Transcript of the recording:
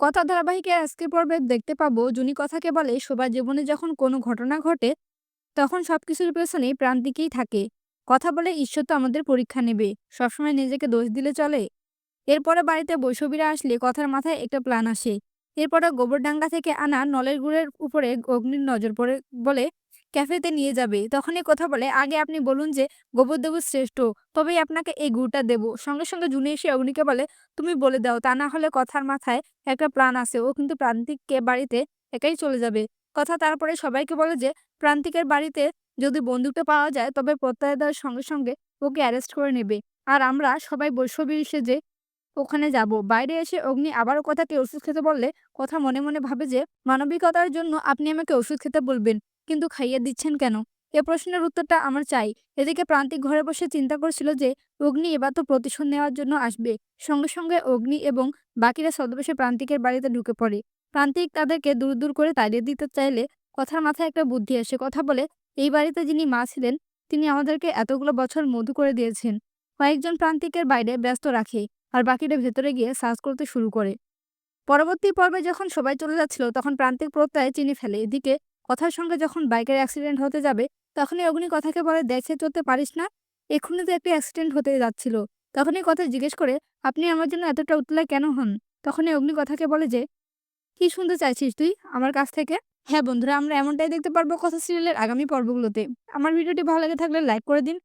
কথা ধারাবাহিকে আজকের পর্বে দেখতে পাবো, জুনি কথাকে বলে সবার জীবনে যখন কোনো ঘটনা ঘটে, তখন সব কিছুর পেছনে প্রান্তিকেই থাকে। কথা বলে ঈশ্বর তো আমাদের পরীক্ষা নেবে, সবসময় নিজেকে দোষ দিলে চলে। এরপরে বাড়িতে বৈশবীরা আসলে কথার মাথায় একটা প্ল্যান আসে। এরপরে গোবরডাঙ্গা থেকে আনা নলের গুড়ের উপরে অগ্নির নজর পড়ে বলে ক্যাফেতে নিয়ে যাবে। তখনই কথা বলে, আগে আপনি বলুন যে গোবরদেব শ্রেষ্ঠ, তবেই আপনাকে এই গুড়টা দেব। সঙ্গে সঙ্গে জুনে এসে অগ্নিকে বলে, তুমি বলে দাও। তা না হলে কথার মাথায় একটা প্ল্যান আছে ও কিন্তু প্রান্তিককে বাড়িতে একাই চলে যাবে। কথা তারপরে সবাইকে বলে যে, প্রান্তিকের বাড়িতে যদি বন্দুকটা পাওয়া যায়, তবে প্রত্যয় দেওয়ার সঙ্গে সঙ্গে ওকে অ্যারেস্ট করে নেবে। আর আমরা সবাই বৈষ্ণবী যে, ওখানে যাব। বাইরে এসে অগ্নি আবারও কথাকে ওষুধ খেতে বললে, কথা মনে মনে ভাবে যে, মানবিকতার জন্য আপনি আমাকে ওষুধ খেতে বলবেন। কিন্তু খাইয়ে দিচ্ছেন কেন? এ প্রশ্নের উত্তরটা আমার চাই। এদিকে প্রান্তিক ঘরে বসে চিন্তা করছিল যে, অগ্নি এবার তো প্রতিশোধ নেওয়ার জন্য আসবে। সঙ্গে সঙ্গে অগ্নি এবং বাকিরা ছদ্মবেশে প্রান্তিকের বাড়িতে ঢুকে পড়ে। প্রান্তিক তাদেরকে দূর দূর করে তাড়িয়ে দিতে চাইলে কথার মাথায় একটা বুদ্ধি আসে। কথা বলে, এই বাড়িতে যিনি মা ছিলেন, তিনি আমাদেরকে এতগুলো বছর মধু করে দিয়েছেন। কয়েকজন প্রান্তিকের বাইরে ব্যস্ত রাখে আর বাকিরা ভেতরে গিয়ে সার্চ করতে শুরু করে। পরবর্তী পর্বে যখন সবাই চলে যাচ্ছিল, তখন প্রান্তিক প্রত্যয় চিনি ফেলে। এদিকে কথার সঙ্গে যখন বাইকের অ্যাক্সিডেন্ট হতে যাবে, তখনই অগ্নি কথাকে বলে, দেখে চলতে পারিস না। এক্ষুনি তো একটি অ্যাক্সিডেন্ট হতে যাচ্ছিল। তখনই কথা জিজ্ঞেস করে, আপনি আমার জন্য এতটা উতলায় কেন হন? তখনই অগ্নি কথাকে বলে যে, কি শুনতে চাইছিস তুই আমার কাছ থেকে? হ্যাঁ বন্ধুরা, আমরা এমনটাই দেখতে পারব কথা সিরিয়ালের আগামী পর্বগুলোতে। আমার ভিডিওটি ভালো লাগে থাকলে লাইক করে দিন।